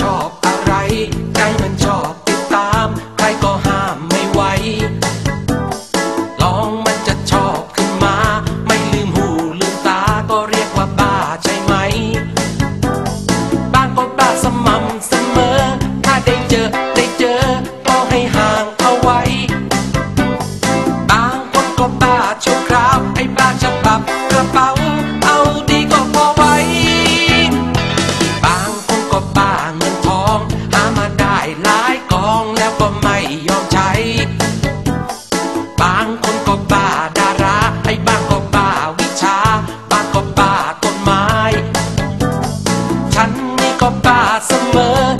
ชอบอะไรใจมันช lots of money.